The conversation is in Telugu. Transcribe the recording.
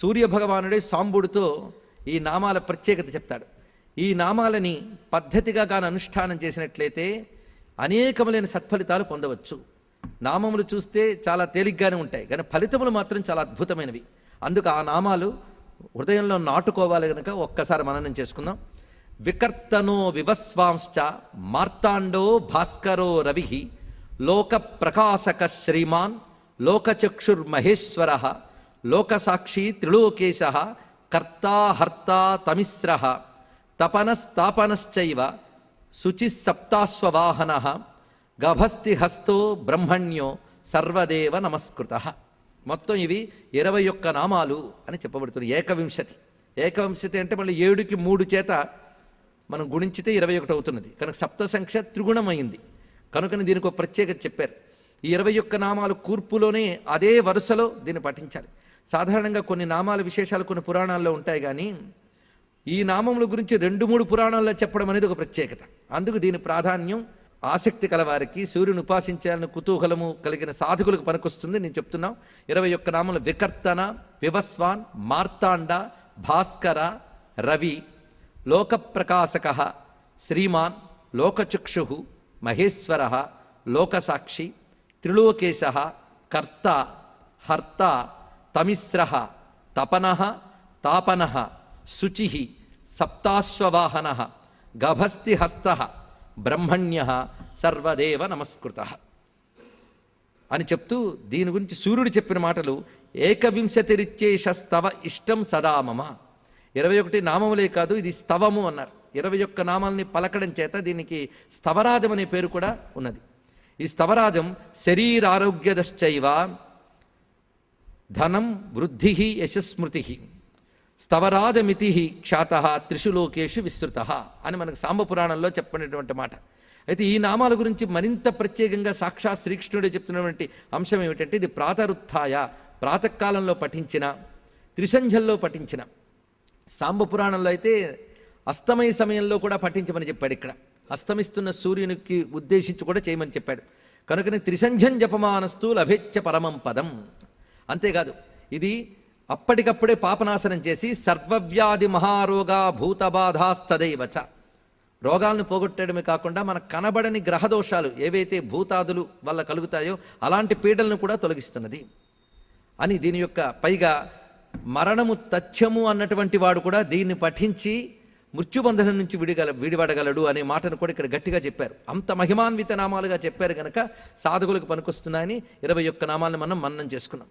సూర్యభగవానుడే సాంబుడితో ఈ నామాల ప్రత్యేకత చెప్తాడు. ఈ నామాలని పద్ధతిగా గాను అనుష్ఠానం చేసినట్లయితే అనేకములైన సత్ఫలితాలు పొందవచ్చు. నామములు చూస్తే చాలా తేలిగ్గానే ఉంటాయి. కానీ ఫలితములు మాత్రం చాలా అద్భుతమైనవి. అందుకు ఆ నామాలు హృదయంలో నాటుకోవాలి కనుక ఒక్కసారి మననం చేసుకుందాం. వికర్తనో వివస్వాంశ్చ మార్తాండో భాస్కరో రవి లోక ప్రకాశక శ్రీమాన్ లోకచక్షుర్మహేశ్వర లోకసాక్షి త్రిలోకేశ కర్తా హర్త తమిశ్ర తపనస్తాపనశ్చైవ శుచిసప్తాశ్వవాహన గభస్తి హస్తో బ్రహ్మణ్యో సర్వదేవ నమస్కృత మొత్తం ఇవి ఇరవై ఒక్క నామాలు అని చెప్పబడుతుంది ఏకవింశతి. ఏకవింశతి అంటే మళ్ళీ ఏడుకి మూడు చేత మనం గుణించితే ఇరవై ఒకటి అవుతున్నది. కనుక సప్త సంఖ్య త్రిగుణమైంది కనుకని దీనికి ఒక ప్రత్యేకత చెప్పారు. ఈ ఇరవై ఒక్క నామాలు కూర్పులోనే అదే వరుసలో దీన్ని పఠించాలి. సాధారణంగా కొన్ని నామాల విశేషాలు కొన్ని పురాణాల్లో ఉంటాయి కానీ ఈ నామముల గురించి రెండు మూడు పురాణాల్లో చెప్పడం అనేది ఒక ప్రత్యేకత. అందుకు దీని ప్రాధాన్యం ఆసక్తి కలవారికి సూర్యుని ఉపాసించాలని కుతూహలము కలిగిన సాధకులకు పనికొస్తుంది. నేను చెప్తున్నాం ఇరవై ఒక్క నామములు వికర్తన వివస్వాన్ మార్తాండ భాస్కర రవి లోకప్రకాశక శ్రీమాన్ లోకచక్షు మహేశ్వర లోకసాక్షి త్రిలోకేశ కర్త హర్త తమిస్ర తపన తాపన శుచి సప్తాశ్వవాహన గభస్తిహస్త బ్రహ్మణ్య సర్వదేవ నమస్కృత. అని చెప్తూ దీని గురించి సూర్యుడు చెప్పిన మాటలు ఏకవింశతిరిచ్చేషస్తవ ఇష్టం సదా మమ. ఇరవై ఒకటి నామములే కాదు ఇది స్తవము అన్నారు. ఇరవై ఒక్క నామాలని పలకడం చేత దీనికి స్తవరాజం అనే పేరు కూడా ఉన్నది. ఈ స్తవరాజం శరీరారోగ్యదశ్చైవ ధనం వృద్ధి యశస్మృతి. స్తవరాజమితి ఖ్యాత త్రిషు లోకేషు విస్తృత అని మనకు సాంబపురాణంలో చెప్పినటువంటి మాట. అయితే ఈ నామాల గురించి మరింత ప్రత్యేకంగా సాక్షాత్ శ్రీకృష్ణుడే చెప్తున్నటువంటి అంశం ఏమిటంటే ఇది ప్రాతరుత్థాయ ప్రాతకాలంలో పఠించిన త్రిసంధ్యల్లో పఠించిన. సాంబపురాణంలో అయితే అస్తమయ సమయంలో కూడా పఠించమని చెప్పాడు ఇక్కడ. అస్తమిస్తున్న సూర్యునికి ఉద్దేశించి కూడా చేయమని చెప్పాడు. కనుకనే త్రిసంధ్యం జపమానస్తూ లభేచ్ఛ పరమం పదం. అంతేకాదు ఇది అప్పటికప్పుడే పాపనాశనం చేసి సర్వవ్యాధి మహారోగా భూతబాధాస్తదైవచ. రోగాలను పోగొట్టడమే కాకుండా మన కనబడని గ్రహదోషాలు ఏవైతే భూతాదులు వల్ల కలుగుతాయో అలాంటి పీడలను కూడా తొలగిస్తున్నది. అని దీని యొక్క పైగా మరణము తథ్యము అన్నటువంటి వాడు కూడా దీన్ని పఠించి మృత్యుబంధనం నుంచి విడిగల విడిపడగలడు అనే మాటను కూడా ఇక్కడ గట్టిగా చెప్పారు. అంత మహిమాన్విత నామాలుగా చెప్పారు కనుక సాధకులకు పనికొస్తున్నాయని ఇరవై ఒక్క నామాలను మనం మన్నం చేసుకున్నాం.